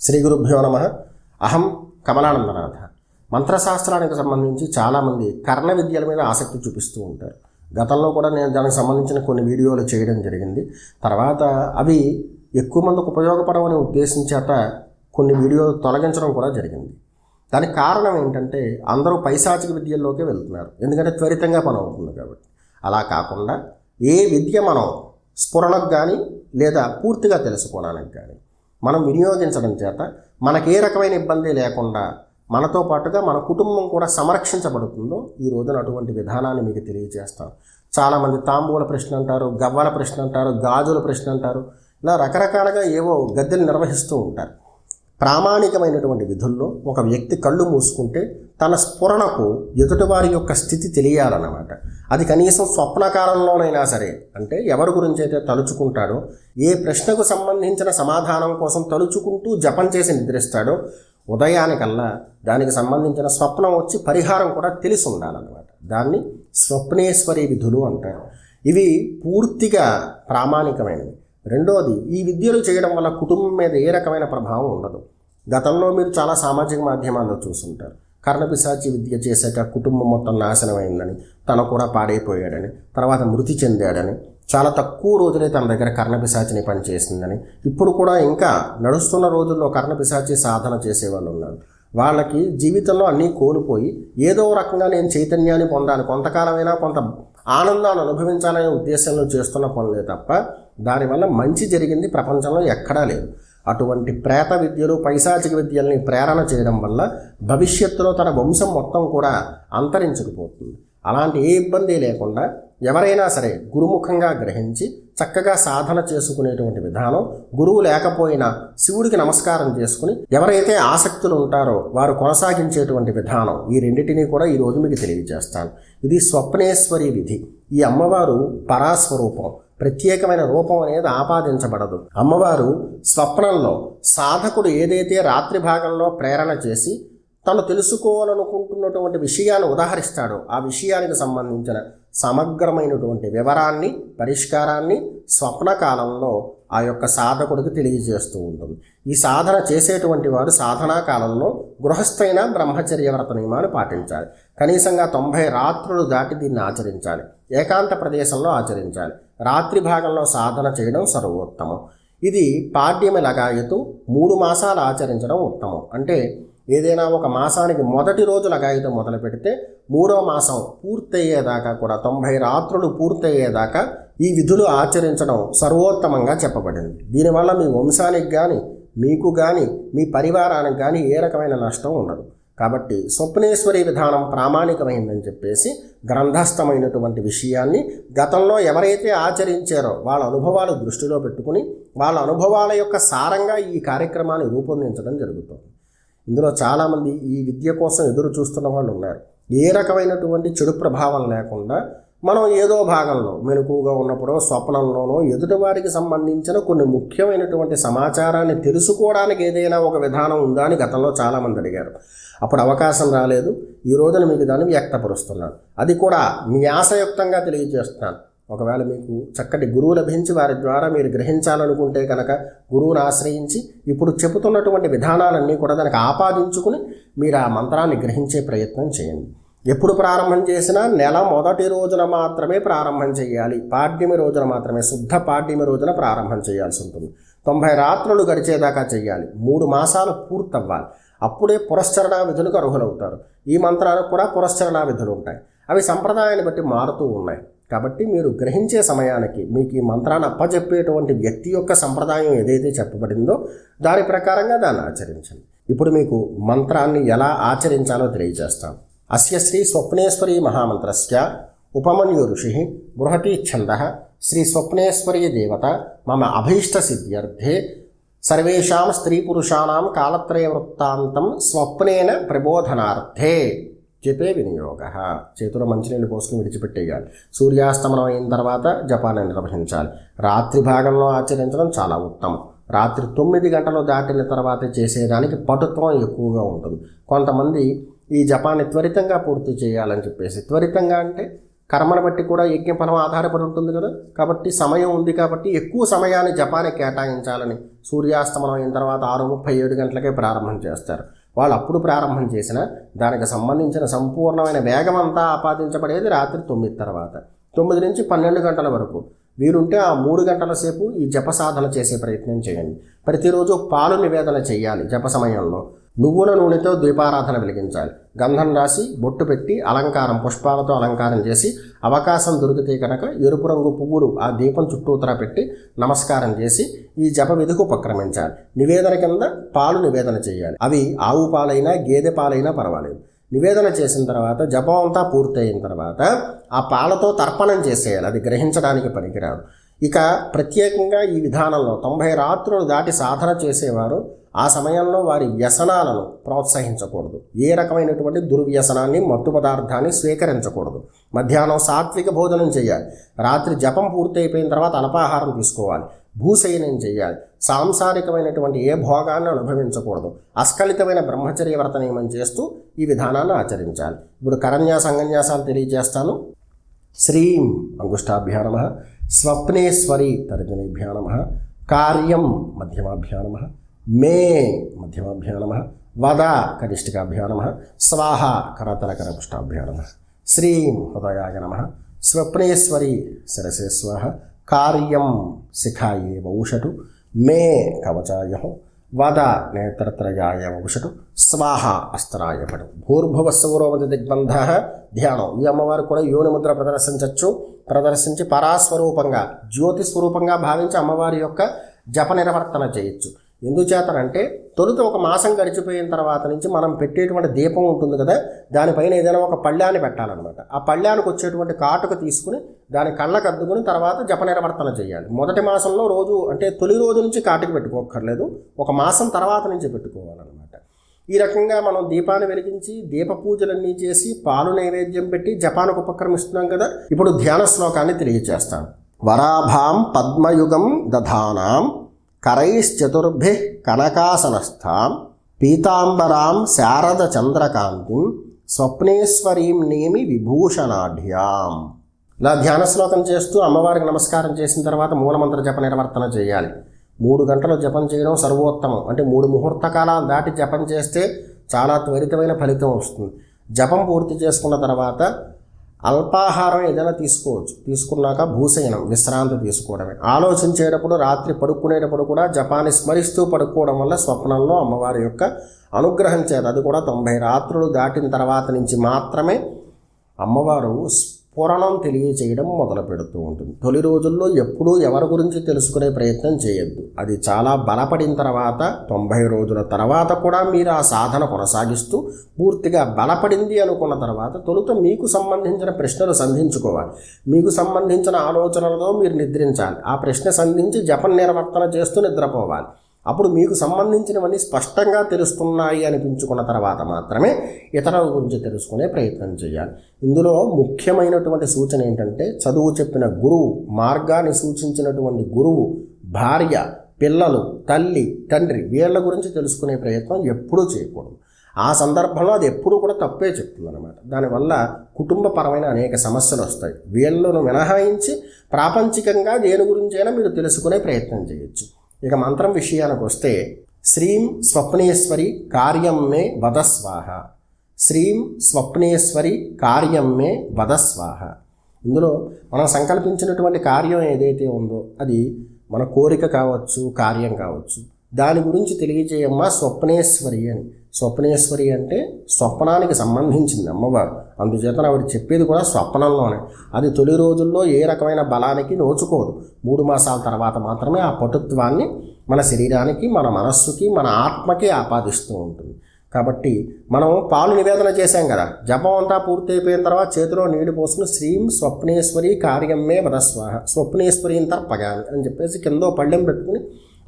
శ్రీ గురుభ్యో నమ. అహం కమలానందనాథ. మంత్రశాస్త్రానికి సంబంధించి చాలామంది కర్ణ విద్యల మీద ఆసక్తి చూపిస్తూ ఉంటారు. గతంలో కూడా నేను దానికి సంబంధించిన కొన్ని వీడియోలు చేయడం జరిగింది. తర్వాత అవి ఎక్కువ మందికి ఉపయోగపడవని ఉద్దేశం చేత కొన్ని వీడియోలు తొలగించడం కూడా జరిగింది. దానికి కారణం ఏంటంటే అందరూ పైశాచిక విద్యల్లోకే వెళ్తున్నారు. ఎందుకంటే త్వరితంగా పని అవుతుంది కాబట్టి. అలా కాకుండా ఏ విద్య మనం స్ఫురణకు కానీ లేదా పూర్తిగా తెలుసుకోవడానికి కానీ మనం వినియోగించడం చేత మనకి ఏ రకమైన ఇబ్బంది లేకుండా మనతో పాటుగా మన కుటుంబం కూడా సంరక్షించబడుతుందో ఈ రోజున అటువంటి విధానాన్ని మీకు తెలియజేస్తాం చాలామంది తాంబూల ప్రశ్న అంటారు గవ్వల ప్రశ్న అంటారు గాజుల ప్రశ్న అంటారు ఇలా రకరకాలుగా ఏవో గద్దెలు నిర్వహిస్తూ ఉంటారు. ప్రామాణికమైనటువంటి విధుల్లో ఒక వ్యక్తి కళ్ళు మూసుకుంటే తన స్ఫురణకు ఎదుటివారి యొక్క స్థితి తెలియాలన్నమాట. అది కనీసం స్వప్నకాలంలోనైనా సరే అంటే ఎవరి గురించి అయితే తలుచుకుంటాడో ఏ ప్రశ్నకు సంబంధించిన సమాధానం కోసం తలుచుకుంటూ జపం చేసి నిద్రిస్తాడో ఉదయానికల్లా దానికి సంబంధించిన స్వప్నం వచ్చి పరిహారం కూడా తెలిసి ఉండాలన్నమాట దాన్ని స్వప్నేశ్వరి విధులు అంటారు. ఇవి పూర్తిగా ప్రామాణికమైనవి. రెండోది ఈ విద్యలు చేయడం వల్ల కుటుంబం మీద ఏ రకమైన ప్రభావం ఉండదు. గతంలో మీరు చాలా సామాజిక మాధ్యమాల్లో చూసుంటారు. కర్ణపిశాచి విద్య చేశాక కుటుంబం మొత్తం నాశనమైందని తను కూడా పాడైపోయాడని తర్వాత మృతి చెందాడని చాలా తక్కువ రోజులే తన దగ్గర కర్ణపిశాచిని పనిచేసిందని ఇప్పుడు కూడా ఇంకా నడుస్తున్న రోజుల్లో కర్ణపిశాచి సాధన చేసేవాళ్ళు ఉన్నారు. వాళ్ళకి జీవితంలో అన్నీ కోల్పోయి ఏదో రకంగా నేను చైతన్యాన్ని పొందాలి కొంతకాలమైనా కొంత ఆనందాన్ని అనుభవించాలనే ఉద్దేశంలో చేస్తున్న పనులే తప్ప దానివల్ల మంచి జరిగింది ప్రపంచంలో ఎక్కడా లేదు. అటువంటి ప్రేత విద్యలు పైశాచిక విద్యల్ని ప్రేరణ చేయడం వల్ల భవిష్యత్తులో తన వంశం మొత్తం కూడా అంతరించుకుపోతుంది. అలాంటి ఏ ఇబ్బంది లేకుండా ఎవరైనా సరే గురుముఖంగా గ్రహించి చక్కగా సాధన చేసుకునేటువంటి విధానం గురువు లేకపోయినా శివుడికి నమస్కారం చేసుకుని ఎవరైతే ఆసక్తులు ఉంటారో వారు కొనసాగించేటువంటి విధానం ఈ రెండింటినీ కూడా ఈరోజు మీకు తెలియజేస్తాను. ఇది స్వప్నేశ్వరి విధి. ఈ అమ్మవారు పరాస్వరూపం. ప్రత్యేకమైన రూపం అనేది ఆపాదించబడదు. అమ్మవారు స్వప్నంలో సాధకుడు ఏదైతే రాత్రి భాగంలో ప్రేరణ చేసి తను తెలుసుకోవాలనుకుంటున్నటువంటి విషయాన్ని ఉదాహరిస్తాడో ఆ విషయానికి సంబంధించిన సమగ్రమైనటువంటి వివరాన్ని పరిష్కారాన్ని స్వప్న కాలంలో ఆ యొక్క సాధకుడికి తెలియజేస్తూ ఉంటుంది. ఈ సాధన చేసేటువంటి వారు సాధనా కాలంలో గృహస్థైన బ్రహ్మచర్య వ్రత నియమాన్ని పాటించాలి. కనీసంగా తొంభై రాత్రులు దాటి దీన్ని ఆచరించాలి. ఏకాంత ప్రదేశంలో ఆచరించాలి. రాత్రి భాగంలో సాధన చేయడం సర్వోత్తమం. ఇది పాడ్యమి లగాయతు మూడు మాసాలు ఆచరించడం ఉత్తమం. అంటే ఏదైనా ఒక మాసానికి మొదటి రోజు లగాయతు మొదలు పెడితే మూడో మాసం పూర్తయ్యేదాకా కూడా తొంభై రాత్రులు పూర్తయ్యేదాకా ఈ విధులు ఆచరించడం సర్వోత్తమంగా చెప్పబడింది. దీనివల్ల మీ వంశానికి కానీ మీకు కానీ మీ పరివారానికి కానీ ఏ రకమైన నష్టం ఉండదు. కాబట్టి స్వప్నేశ్వరి విధానం ప్రామాణికమైందని చెప్పేసి గ్రంథస్థమైనటువంటి విషయాన్ని గతంలో ఎవరైతే ఆచరించారో వాళ్ళ అనుభవాలు దృష్టిలో పెట్టుకుని వాళ్ళ అనుభవాల యొక్క సారంగా ఈ కార్యక్రమాన్ని రూపొందించడం జరుగుతుంది. ఇందులో చాలామంది ఈ విద్య కోసం ఎదురు చూస్తున్న వాళ్ళు ఉన్నారు. ఏ రకమైనటువంటి చెడు ప్రభావం లేకుండా మనం ఏదో భాగంలో మెలకుగా ఉన్నప్పుడో స్వప్నంలోనో ఎదుటివారికి సంబంధించిన కొన్ని ముఖ్యమైనటువంటి సమాచారాన్ని తెలుసుకోవడానికి ఏదైనా ఒక విధానం ఉందా అని గతంలో చాలామంది అడిగారు. అప్పుడు అవకాశం రాలేదు. ఈ రోజున మీకు దాన్ని వ్యక్తపరుస్తున్నాను. అది కూడా మీ ఆశయుక్తంగా తెలియజేస్తున్నాను. ఒకవేళ మీకు చక్కటి గురువు లభించి వారి ద్వారా మీరు గ్రహించాలనుకుంటే కనుక గురువుని ఆశ్రయించి ఇప్పుడు చెబుతున్నటువంటి విధానాలన్నీ కూడా దానికి ఆపాదించుకుని మీరు ఆ మంత్రాన్ని గ్రహించే ప్రయత్నం చేయండి. ఎప్పుడు ప్రారంభం చేసినా నెల మొదటి రోజున మాత్రమే ప్రారంభం చేయాలి. పాడ్యమి రోజున మాత్రమే శుద్ధ పాడ్యమి రోజున ప్రారంభం చేయాల్సి ఉంటుంది. తొంభై రాత్రులు గడిచేదాకా చేయాలి. మూడు మాసాలు పూర్తవ్వాలి. అప్పుడే పురస్చరణ విధులకు అర్హులవుతారు. ఈ మంత్రాలకు కూడా పురస్చరణ విధులు ఉంటాయి. అవి సంప్రదాయాన్ని బట్టి మారుతూ ఉన్నాయి. కాబట్టి మీరు గ్రహించే సమయానికి మీకు ఈ మంత్రాన్ని అప్పచెప్పేటువంటి వ్యక్తి యొక్క సంప్రదాయం ఏదైతే చెప్పబడిందో దాని ప్రకారంగా దాన్ని ఆచరించండి. ఇప్పుడు మీకు మంత్రాన్ని ఎలా ఆచరించాలో తెలియజేస్తాను. అస్య శ్రీ స్వప్నేశ్వరీ మహామంత్రస్య ఉపమన్యు ఋషి బృహతి ఛంద శ్రీ స్వప్నేశ్వరీ దేవత మమ అభీష్ట సిద్ధ్యర్థే సర్వేషాం స్త్రీ పురుషాణం కాలత్రయ వృత్తాంతం స్వప్నేన ప్రబోధనార్థే. చెప్పే వినియోగ. చేతిలో మంచినీళ్ళు పోసుకుని విడిచిపెట్టేయాలి. సూర్యాస్తమనం అయిన తర్వాత జపాన్ని నిర్వహించాలి. రాత్రి భాగంలో ఆచరించడం చాలా ఉత్తమం. రాత్రి తొమ్మిది గంటలు దాటిన తర్వాత చేసేదానికి పటుత్వం ఎక్కువగా ఉంటుంది. కొంతమంది ఈ జపాన్ని త్వరితంగా పూర్తి చేయాలని చెప్పేసి. త్వరితంగా అంటే కర్మను బట్టి కూడా యజ్ఞ ఫలం ఆధారపడి ఉంటుంది కదా. కాబట్టి సమయం ఉంది కాబట్టి ఎక్కువ సమయాన్ని జపాన్ని కేటాయించాలని సూర్యాస్తమనం అయిన తర్వాత ఆరు ముప్పై ఏడు గంటలకే ప్రారంభం చేస్తారు. వాళ్ళు అప్పుడు ప్రారంభం చేసిన దానికి సంబంధించిన సంపూర్ణమైన వేగం అంతా ఆపాదించబడేది రాత్రి తొమ్మిది తర్వాత. తొమ్మిది నుంచి పన్నెండు గంటల వరకు. వీరుంటే ఆ మూడు గంటల సేపు ఈ జప సాధన చేసే ప్రయత్నం చేయండి. ప్రతిరోజు పాలు నివేదన చేయాలి జప సమయంలో. నువ్వుల నూనెతో దీపారాధన వెలిగించాలి. గంధం రాసి బొట్టు పెట్టి అలంకారం పుష్పాలతో అలంకారం చేసి అవకాశం దొరికితే కనుక ఎరుపు రంగు పువ్వులు ఆ దీపం చుట్టూతర పెట్టి నమస్కారం చేసి ఈ జప విధికి ఉపక్రమించాలి. నివేదన కింద పాలు నివేదన చేయాలి. అవి ఆవు పాలైనా గేదె పాలైనా పర్వాలేదు. నివేదన చేసిన తర్వాత జపం అంతా పూర్తయిన తర్వాత ఆ పాలతో తర్పణం చేసేయాలి. అది గ్రహించడానికి పనికిరాదు. ఇక ప్రత్యేకంగా ఈ విధానంలో తొంభై రాత్రులు దాటి సాధన చేసేవారు ఆ సమయంలో వారి వ్యసనాలను ప్రోత్సహించకూడదు. ఏ రకమైనటువంటి దుర్వ్యసనాన్ని మత్తు పదార్థాన్ని స్వీకరించకూడదు. మధ్యాహ్నం సాత్విక భోజనం చేయాలి. రాత్రి జపం పూర్తయిపోయిన తర్వాత అల్పాహారం తీసుకోవాలి. భూశయనం చేయాలి. సాంసారికమైనటువంటి ఏ భోగాన్ని అనుభవించకూడదు. అస్కలితమైన బ్రహ్మచర్య వ్రత నియమం చేస్తూ ఈ విధానాన్ని ఆచరించాలి. ఇప్పుడు కరన్యాస అంగన్యాసాలు తెలియజేస్తాను. శ్రీం అంగుష్టాభ్యా నమ. స్వప్నేశ్వరి తర్జనేభ్యా నమ. కార్యం మధ్యమాభ్యా నమ. మే మధ్యమాభ్యా నమ. వద కనిష్ఠికాభ్యా నమ. స్వాహ కరతలకరపుష్టాభ్యా నమ. శ్రీం హృదయాయ నమ. స్వప్నేశ్వరి శిరసే స్వాహ కార్యం శిఖాయే వౌషటు మే కవచాయ. వద నేత్రత్రయాయ వౌషటు స్వాహ అస్త్రాయ పడు భూర్భువస్సౌరోమతి దిగ్బంధ. ధ్యానం. ఈ అమ్మవారు కూడా యోని ముద్ర ప్రదర్శించవచ్చు ప్రదర్శించి పరాస్వరూపంగా జ్యోతి స్వరూపంగా భావించి అమ్మవారి యొక్క జప నిర్వర్తన చేయొచ్చు. ఎందుచేతనంటే తొలుత ఒక మాసం గడిచిపోయిన తర్వాత నుంచి మనం పెట్టేటువంటి దీపం ఉంటుంది కదా దానిపైన ఏదైనా ఒక పళ్ళాన్ని పెట్టాలన్నమాట. ఆ పళ్ళానికి వచ్చేటువంటి కాటుక తీసుకుని దాని కళ్ళకు అద్దుకుని తర్వాత జప నిర్వర్తన చేయాలి. మొదటి మాసంలో రోజు అంటే తొలి రోజు నుంచి కాటుక పెట్టుకోకర్లేదు ఒక మాసం తర్వాత నుంచి పెట్టుకోవాలన్నమాట. ఈ రకంగా మనం దీపాన్ని వెలిగించి దీప పూజలన్నీ చేసి పాలు నైవేద్యం పెట్టి జపానికి ఉపక్రమిస్తున్నాం కదా ఇప్పుడు ధ్యాన శ్లోకాన్ని తెలియజేస్తాను వరాభాం పద్మయుగం దధానాం కరైశ్చతుర్భి కనకాసనస్థాం పీతాంబరాం శారద చంద్రకాంతిం స్వప్నేశ్వరీం నేమి విభూషణాఢ్యాం. ఇలా ధ్యాన శ్లోకం చేస్తూ అమ్మవారికి నమస్కారం చేసిన తర్వాత మూలమంత్ర జప నిర్వర్తన చేయాలి. మూడు గంటలు జపం చేయడం సర్వోత్తమం. అంటే మూడు ముహూర్త కాలాలు దాటి జపం చేస్తే చాలా త్వరితమైన ఫలితం వస్తుంది. జపం పూర్తి చేసుకున్న తర్వాత అల్పాహారం ఏదైనా తీసుకోవచ్చు. తీసుకున్నాక భూశయనం విశ్రాంతి తీసుకోవడమే. ఆలోచించేటప్పుడు రాత్రి పడుకునేటప్పుడు కూడా జపాన్ని స్మరిస్తూ పడుకోవడం వల్ల స్వప్నంలో అమ్మవారి యొక్క అనుగ్రహం చేత అది కూడా తొంభై రాత్రులు దాటిన తర్వాత నుంచి మాత్రమే అమ్మవారు పురాణం తెలియచేయడం మొదలు పెడుతూ ఉంటుంది. తొలి రోజుల్లో ఎప్పుడూ ఎవరి గురించి తెలుసుకునే ప్రయత్నం చేయొద్దు. అది చాలా బలపడిన తర్వాత తొంభై రోజుల తర్వాత కూడా మీరు ఆ సాధన కొనసాగిస్తూ పూర్తిగా బలపడింది అనుకున్న తర్వాత తొలుత మీకు సంబంధించిన ప్రశ్నలు సంధించుకోవాలి. మీకు సంబంధించిన ఆలోచనలతో మీరు నిద్రించాలి. ఆ ప్రశ్న సంధించి జపం నిర్వర్తన చేస్తూ నిద్రపోవాలి. అప్పుడు మీకు సంబంధించినవన్నీ స్పష్టంగా తెలుస్తున్నాయి అనిపించుకున్న తర్వాత మాత్రమే ఇతరుల గురించి తెలుసుకునే ప్రయత్నం చేయాలి. ఇందులో ముఖ్యమైనటువంటి సూచన ఏంటంటే చదువు చెప్పిన గురువు మార్గాన్ని సూచించినటువంటి గురువు భార్య పిల్లలు తల్లి తండ్రి వీళ్ళ గురించి తెలుసుకునే ప్రయత్నం ఎప్పుడూ చేయకూడదు. ఆ సందర్భంలో అది ఎప్పుడూ కూడా తప్పే చెప్తుంది అనమాట దానివల్ల కుటుంబపరమైన అనేక సమస్యలు వస్తాయి. వీళ్ళను మినహాయించి ప్రాపంచికంగా దేని గురించైనా మీరు తెలుసుకునే ప్రయత్నం చేయొచ్చు. ఇక మంత్రం విషయానికి వస్తే శ్రీం స్వప్నేశ్వరి కార్యం మే వదస్వాహ శ్రీం స్వప్నేశ్వరి కార్యం మే వదస్వాహ ఇందులో మనం సంకల్పించినటువంటి కార్యం ఏదైతే ఉందో అది మన కోరిక కావచ్చు కార్యం కావచ్చు దాని గురించి తెలియజేయమ్మా స్వప్నేశ్వరి అని. స్వప్నేశ్వరి అంటే స్వప్నానికి సంబంధించింది అమ్మవారు. అందుచేత ఆవిడ చెప్పేది కూడా స్వప్నంలోనే. అది తొలి రోజుల్లో ఏ రకమైన బలానికి నోచుకోదు. మూడు మాసాల తర్వాత మాత్రమే ఆ పటుత్వాన్ని మన శరీరానికి మన మనస్సుకి మన ఆత్మకి ఆపాదిస్తూ ఉంటుంది. కాబట్టి మనం పాలు నివేదన చేశాం కదా. జపం అంతా పూర్తయిపోయిన తర్వాత చేతిలో నీళ్ళు పోసుకుని శ్రీం స్వప్నేశ్వరి కార్యమే వరస్వాహ స్వప్నేశ్వరి తర్పగాలి అని చెప్పేసి కిందో పళ్ళెం పెట్టుకుని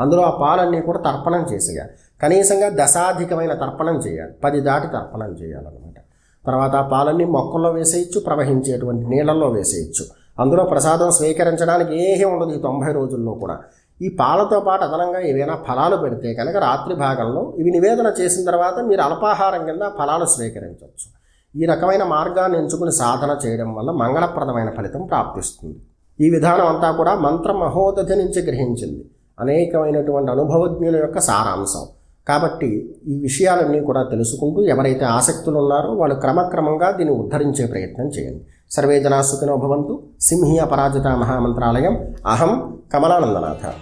అందులో ఆ పాలన్నీ కూడా తర్పణం చేసేయాలి కనీసంగా దశాధికమైన తర్పణం చేయాలి. పది దాటి తర్పణం చేయాలన్నమాట. తర్వాత ఆ పాలన్నీ మొక్కల్లో వేసేయచ్చు ప్రవహించేటువంటి నీళ్ళల్లో వేసేయచ్చు. అందులో ప్రసాదం స్వీకరించడానికి ఏమీ ఉండదు ఈ తొంభై రోజుల్లో కూడా. ఈ పాలతో పాటు అదనంగా ఏవైనా ఫలాలు పెడితే కనుక రాత్రి భాగంలో ఇవి నివేదన చేసిన తర్వాత మీరు అల్పాహారం కింద ఫలాలు స్వీకరించవచ్చు. ఈ రకమైన మార్గాన్ని ఎంచుకుని సాధన చేయడం వల్ల మంగళప్రదమైన ఫలితం ప్రాప్తిస్తుంది. ఈ విధానం అంతా కూడా మంత్ర మహోదధి నుంచి గ్రహించింది. అనేకమైనటువంటి అనుభవజ్ఞుల యొక్క సారాంశం. కాబట్టి ఈ విషయాలన్నీ కూడా తెలుసుకుంటూ ఎవరైతే ఆసక్తులు ఉన్నారో వాళ్ళు క్రమక్రమంగా దీన్ని ఉద్ధరించే ప్రయత్నం చేయండి. సర్వే జనా భవంతు. సింహీయ పరాజిత మహామంత్రాలయం. అహం కమలానందనాథ.